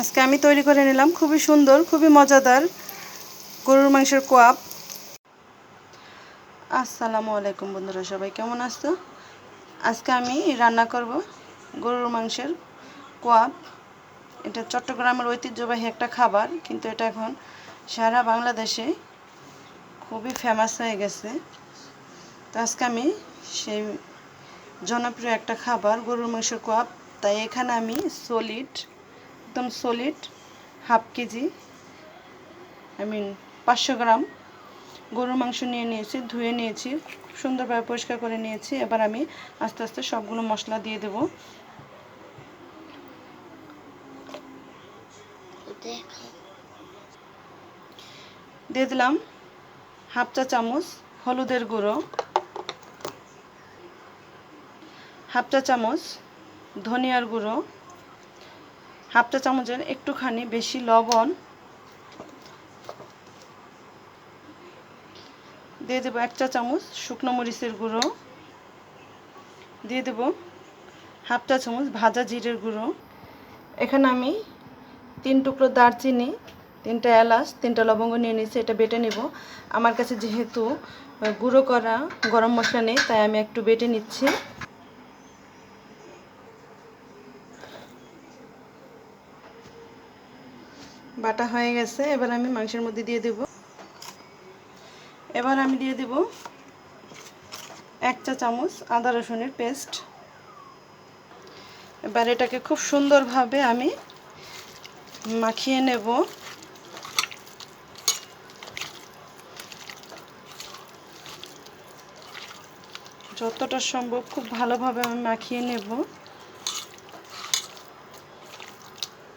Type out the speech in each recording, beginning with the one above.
আজকে আমি তৈরি করে নিলাম, খুবই সুন্দর, খুবই মজাদার গরুর মাংসের কোয়াপ আসসালামু আলাইকুম বন্ধুরা, সবাই কেমন আছো? আজকে আমি রান্না করব গরুর মাংসের কোয়াপ এটা চট্টগ্রামের ঐতিহ্যবাহী একটা খাবার, কিন্তু এটা এখন সারা বাংলাদেশে খুবই ফেমাস হয়ে গেছে। তো আজকে আমি সেই জনপ্রিয় একটা খাবার, গরুর মাংসের কোয়াপ তাই এখানে আমি সলিড একদম solid half KG I mean পাঁচশো গ্রাম। গরুর মাংস নিয়ে নিয়েছি, ধুয়ে নিয়েছি, খুব সুন্দরভাবে পরিষ্কার করে নিয়েছি। এবার আমি আস্তে আস্তে সবগুলো মশলা দিয়ে দেব। দিয়ে দিলাম হাফ চা চামচ হলুদের গুঁড়ো, হাফ চা চামচ ধনিয়ার গুঁড়ো হাফ চা চামচের একটুখানি বেশি লবণ দিয়ে দেবো এক চা চামচ শুকনো মরিচের গুঁড়ো। দিয়ে দেবো হাফ চা চামচ ভাজা জিরের গুঁড়ো। এখানে আমি তিন টুকরো দারচিনি, তিনটা এলাচ, তিনটা লবঙ্গ নিয়ে নিয়েছি, এটা বেটে নেব। আমার কাছে যেহেতু গুঁড়ো করা গরম মশলা নেই, তাই আমি একটু বেটে নিচ্ছি। বাটা হয়ে গেছে, এবার আমি মাংসের মধ্যে দিয়ে দেব। এবার আমি দিয়ে দেব এক চা চামচ আদা রসুনের পেস্ট। এবার এটাকে খুব সুন্দরভাবে আমি মাখিয়ে নেব। যতটা সম্ভব খুব ভালোভাবে আমি মাখিয়ে নেব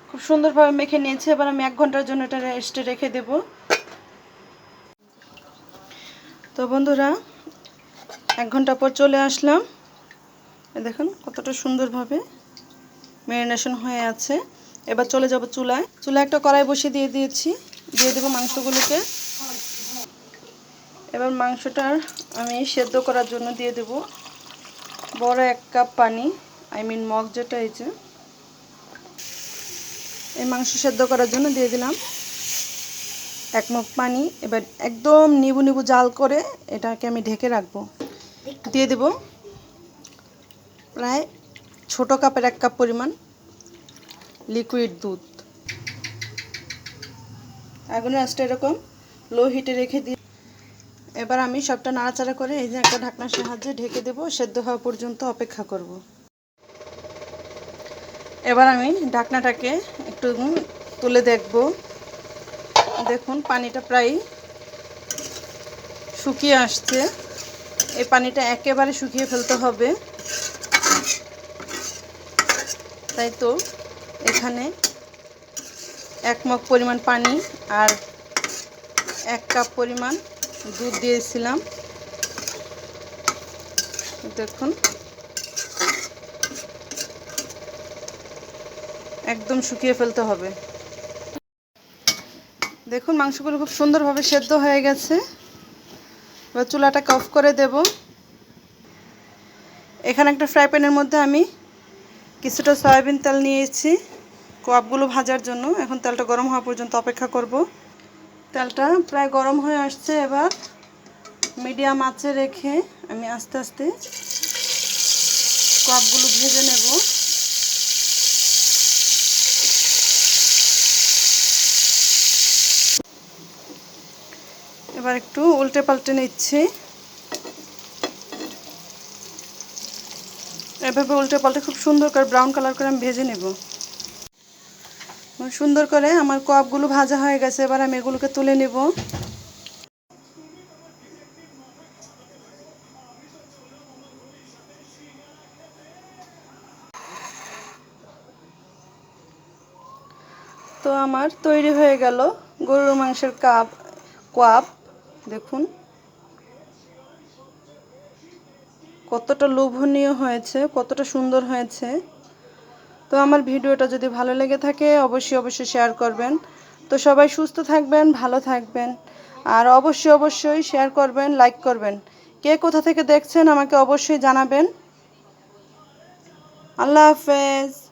খুব সুন্দরভাবে মেখে নিয়েছি। এবার আমি এক ঘণ্টার জন্য এটা রেস্টে রেখে দেব। তো বন্ধুরা, এক ঘণ্টা পর চলে আসলাম। দেখুন কতটা সুন্দরভাবে ম্যারিনেশন হয়ে আছে। এবার চলে যাব চুলায়। চুলায় একটা কড়াই বসিয়ে দিয়ে দিয়েছি। দিয়ে দেবো মাংসগুলোকে। এবার মাংসটার আমি সেদ্ধ করার জন্য দিয়ে দেব। বড় এক কাপ পানি, আই মিন মগ যেটা এই যে। এই মাংস সেদ্ধ করার জন্য দিয়ে দিলাম এক মগ পানি। এবার একদম নিবু নিবু জাল করে এটাকে আমি ঢেকে রাখব। দিয়ে দেব প্রায় ছোট কাপের এক কাপ পরিমাণ লিকুইড দুধ। আগুনের আঁচটা এরকম লো হিটে রেখে দিয়ে এবার আমি সবটা নাড়াচাড়া করে এই যে একটা ঢাকনার সাহায্যে ঢেকে দেবো। সেদ্ধ হওয়া পর্যন্ত অপেক্ষা করব। এবার আমি ঢাকনাটাকে একটু তুলে দেখব। দেখুন, পানিটা প্রায় শুকিয়ে আসছে। এই পানিটা একেবারে শুকিয়ে ফেলতে হবে। তাই তো এখানে এক মগ পরিমাণ পানি আর এক কাপ পরিমাণ দুধ দিয়েছিলাম। দেখুন। একদম শুকিয়ে ফেলতে হবে। দেখুন, মাংসগুলো খুব সুন্দরভাবে সেদ্ধ হয়ে গেছে। এবার চুলাটাকে অফ করে দেব। এখানে একটা ফ্রাই প্যানের মধ্যে আমি কিছুটা সয়াবিন তেল নিয়েছি। কোয়াপগুলো ভাজার জন্য। এখন তেলটা গরম হওয়া পর্যন্ত অপেক্ষা করব। তেলটা প্রায় গরম হয়ে আসছে। এবার মিডিয়াম আঁচে রেখে আমি আস্তে আস্তে কোয়াপগুলো ভেজে নেব। এবার একটু উল্টে পাল্টে নিচ্ছি। এভাবে উল্টে পাল্টে খুব সুন্দর করে ব্রাউন কালার করে আমি ভেজে নেব। সুন্দর করে আমার কপগুলো ভাজা হয়ে গেছে, এবার আমি এগুলোকে তুলে নেব। তো আমার তৈরি হয়ে গেল গরুর মাংসের কাপ কোয়াপ দেখুন। কতটা লোভনীয় হয়েছে, কতটা সুন্দর হয়েছে। তো আমার ভিডিওটা যদি ভালো লেগে থাকে, অবশ্যই অবশ্যই শেয়ার করবেন। তো সবাই সুস্থ থাকবেন, ভালো থাকবেন। আর অবশ্যই অবশ্যই শেয়ার করবেন লাইক করবেন। কে কোথা থেকে দেখছেন আমাকে অবশ্যই জানাবেন। আল্লাহ হাফেজ।